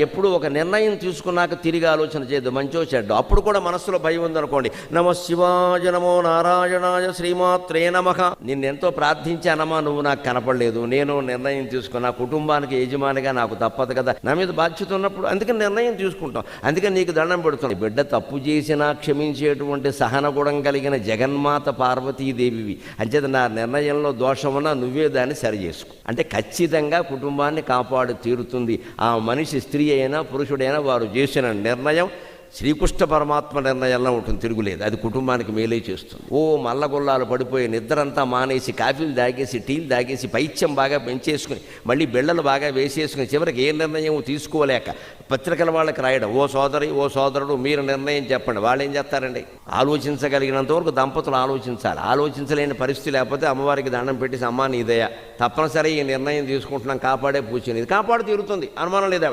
ఎప్పుడు ఒక నిర్ణయం తీసుకున్నాక తిరిగి ఆలోచన చేయదు మంచో చెడ్డ. అప్పుడు కూడా మనస్సులో భయం ఉందనుకోండి. నమ శివాజ నమో నారాయణాయ శ్రీమాత్రే నమః. నిన్నెంతో ప్రార్థించానమ్మా నువ్వు నాకు కనపడలేదు. నేను నిర్ణయం తీసుకున్నా. కుటుంబానికి యజమానిగా నాకు తప్పదు కదా. నా మీద బాధ్యత ఉన్నప్పుడు అందుకని నిర్ణయం తీసుకుంటాం. అందుకని నీకు దండం పెడుతుంది బిడ్డ తప్పు చేసినా క్షమించేటువంటి సహనగుణం కలిగిన జగన్మాత పార్వతీదేవివి. అంచేత నా నిర్ణయంలో దోషమున్నా నువ్వే దాన్ని సరి చేసుకో అంటే ఖచ్చితంగా కుటుంబాన్ని కాపాడు తీరుతుంది. ఆ మనిషి స్త్రీ అయినా పురుషుడైనా వారు చేసిన నిర్ణయం శ్రీకృష్ణ పరమాత్మ నిర్ణయంలో ఉంటుంది తిరుగులేదు. అది కుటుంబానికి మేలే చేస్తుంది. ఓ మల్లగొల్లాలు పడిపోయి నిద్రంతా మానేసి కాఫీలు తాగేసి టీలు తాగేసి పైత్యం బాగా పెంచేసుకుని మళ్ళీ బిళ్ళలు బాగా వేసేసుకుని చివరికి ఏ నిర్ణయం తీసుకోలేక పత్రికల వాళ్ళకి రాయడం ఓ సోదరి ఓ సోదరుడు మీరు నిర్ణయం చెప్పండి. వాళ్ళు ఏం చేస్తారండి? ఆలోచించగలిగినంత వరకు దంపతులు ఆలోచించాలి. ఆలోచించలేని పరిస్థితి లేకపోతే అమ్మవారికి దండం పెట్టి అమ్మ నీదయ తప్పనిసరి ఈ నిర్ణయం తీసుకుంటున్నాం కాపాడే పూచినది కాపాడు తీరుతుంది. అనుమానం లేదా?